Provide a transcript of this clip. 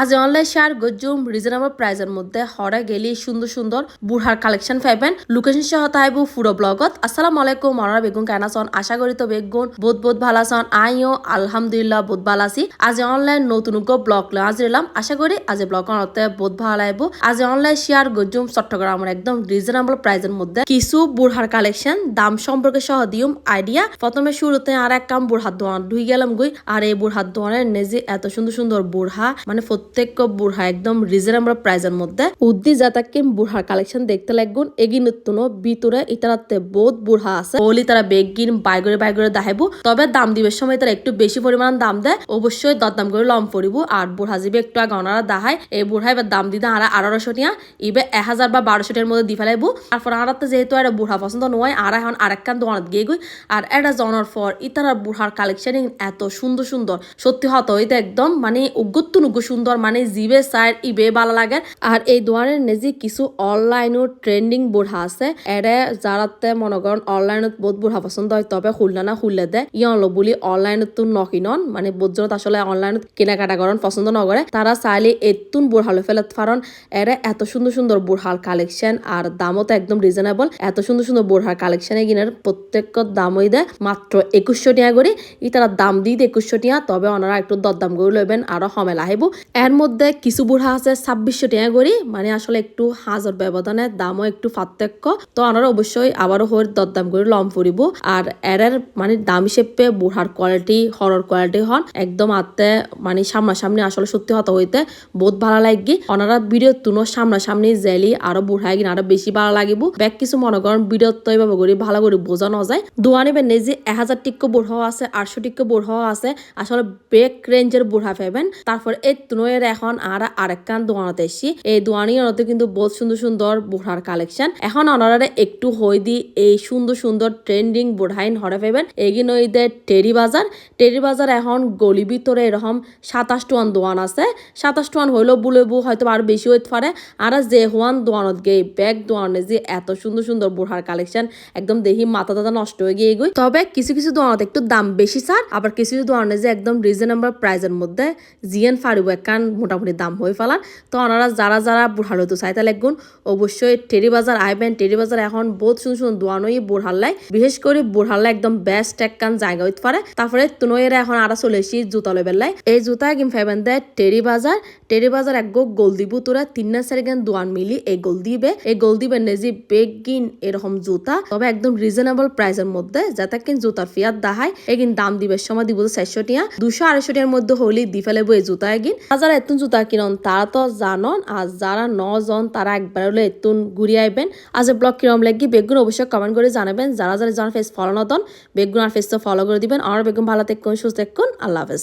আজ online share গজুম reasonable প্রাইজের মধ্যে হরে গেলি সুন্দর সুন্দর বুড়ার কালেকশন পাইবেন। লোকেশন সহ তাইবু ফুরো ব্লগত। আসসালামু আলাইকুম মনারা বেগুন কেন আছন আশা করি তো বেগুন বহুত ভালো আছন আইও, আলহামদুলিল্লাহ ভালো আছি। আজ অনলাইন নতুন ব্লগ আজ এলাম আশা করি আজ ব্লগ অনতে বহুত ভালো লাগব। আজ অনলাইন শেয়ার গজুম চট্টগ্রামের একদম রিজনেবল প্রাইজের মধ্যে কিছু বুড়ার কালেকশন। দাম সম্পর্কে সহ দিউম আইডিয়া। প্রথমে শুরুতে আর এক কাম বুড়হাত দোয়ান ধুই গেলাম গই। আর এই বুড়হাত দোয়ানের নেজি এত সুন্দর সুন্দর বুড়হা। মানে প্রত্যেক বুড়হা, একদম রিজনেবল প্রাইজের মধ্যে। উদ্দি জাতাকে বুড়হার কালেকশন দেখতে লাগুন এগিন তুনো ভিতরে ইতারাতে বহুত বুড়হা আছে। বলি তারা বেগ বেগিন বাইগরে বাইগরে দেখাইব তবে দাম দিবের সময় তারা একটু বেশি পরিমাণ দাম দেয়। অবশ্যই দরদাম করে লম পড়িব আর বুড়হা যাবে একটু আগে অনারা দেখায় এই বুড়হা এবার দাম দিতে আর আড়াইশো টিয়া ইবে এক হাজার বা বারোশো টিয়ার মধ্যে দি ফেলাইব তারপর আড়াতে যেহেতু একটা বুড়হা পছন্দ নয়, আর এখন আরেকখান দোকানত গিয়ে গই। আর এটা জনার পর ইতারা বুড়হার কালেকশন এত সুন্দর সুন্দর। সত্যি হতো হইতে একদম মানে উগ্গত্তু নুগ্গু সুন্দর মানে জিবে সাইড ইবে ভালো লাগে। আর এই দোকানের নেজি কিছু অনলাইনও ট্রেন্ডিং বুড়া আছে। এরে যারাতে মনে করেন অনলাইনত বহুত বুড়া পছন্দ হয়। তবে খুললে না খুললে দেয় ইয়ন লো বুলি অনলাইনত তো নকিনন। মানে বহুজনত আসলে অনলাইনত কেনাকাটা করেন পছন্দ নকরে তারা চাইলে এতুন বুড়ালো ফেলত পারন এরে এত সুন্দর সুন্দর বুড়ার কালেকশন আর দামও তো একদম রিজনেবল এত সুন্দর সুন্দর বুড়ার কালেকশনে কিনার প্রত্যেক দামই দেয় মাত্র একুশশো টাকা করে ই তারা দাম দিয়ে একুশশো টাকা তবে ওনারা একটু দরদাম করে লইবেন আরও সমেলা আহিব। এর মধ্যে কিছু বুড়া আছে ছাব্বিশশো টাকা করে মানে আসলে একটু হাজার ব্যবধানে, দামও একটু পার্থক্য। তো ওনারা অবশ্যই আবারও হয়ে দরদাম করে লম পড়িব আর এর মানে দাম হিসেবে বুড়ার কোয়ালিটি হরর কোয়ালিটি হন, একদম আত্মে মানে সামনাসামনি আসলে সত্যি হতে হইতে বহুত ভালো লাগি ওনারা ভিডিও তুনো সামনাসামনি জেলি, আরও বুড়াই কিনা আরও বেশি ভালো লাগিব। ব্যাগ কিছু মনে করেন ভিডিও তো এইভাবে করে ভালো করে বোঝানো যায়। দোয়ানি বেনে যে এক হাজার টিক্কো বুড়াও আছে, আটশো টিক্কো বুড়াও আছে। আসলে ব্রেক রেঞ্জের বুড়া পাবেন। তারপর এই তুনোয়ের এখন আর আরেকখান দোকানত এসছি। এই দোয়ানিয়ানতে কিন্তু বহুত সুন্দর সুন্দর বুড়ার কালেকশন। এখন ওনারা একটু হই দি এই সুন্দর সুন্দর ট্রেন্ডিং বুড়াইন হরে পাবেন এগিন ওই দে টেরি বাজার। টেরি বাজার এখন গলি ভিতরে এরকম সাতাশ টুয়ান দোয়ান আছে। সাতাশ টুয়ান হইলেও বুলেবু হয়তো আরও বেশি হইতে পারে। আর যে হুয়ান দোয়ানত গে ব্যাগ দোয়ানে যে এত সুন্দর সুন্দর বুড়ার কালেকশন, একদম দেখি মাথা দাদা নষ্ট হয়ে গিয়ে গই তবে কিছু কিছু দোয়ানত একটু দাম বেশি, স্যার। আবার কিছু কিছু দোয়ানে যে একদম রিজনেবল প্রাইজের মধ্যে জিএন ফারিব একখান মোটামুটি দাম হয়ে ফেলান তো ওনারা যারা যারা বুড়ার হতো চাইতে লেখগুন অবশ্যই টেরি বাজার আইবেন টেরি বাজার এখন বহুত সুন্দর সুন্দর দোয়ানোই লাই। বিশেষ করে বুড়হাল্লা একদম বেস্ট একখান জায়গা হইতে পারে তারপরে তুনয়েরা এখন আরও চলে এসি জুতা বেলাই এই জুতা কিম ফেবেন দেয় টেরি বাজার টেরি বাজার এক গোল দিব, তোরা তিন না চারিগান দোয়ান মিলি এই গোল দিবে। এই গোল দিবে নেজি বেগিন এরকম জুতা। তবে একদম রিজনেবল প্রাইসের মধ্যে, যাতে কিন জুতার ফিয়াত দাহাই, এগিন দাম দিবে সময় দিব চারশো টিয়া। দুশো আড়াইশো টিয়ার মধ্যে হলি দি ফেলেবো এই জুতা এগিন। যারা এতুন জুতা কিনন, তারা তো জানন, আর যারা ন জন তারা একবার হলে এতুন ঘুরিয়ে আইবেন। আজ ব্লগ কিরম লাগি, বেগুন অবশ্যই কমেন্ট করে জানাবেন। যারা যারা জানার ফেস ফলো নতন বেগুন আর ফেস তো ফলো করে দিবেন। আর বেগুন ভালো থাকুন, সুস্থ থাকুন, আল্লাহ হাফেজ।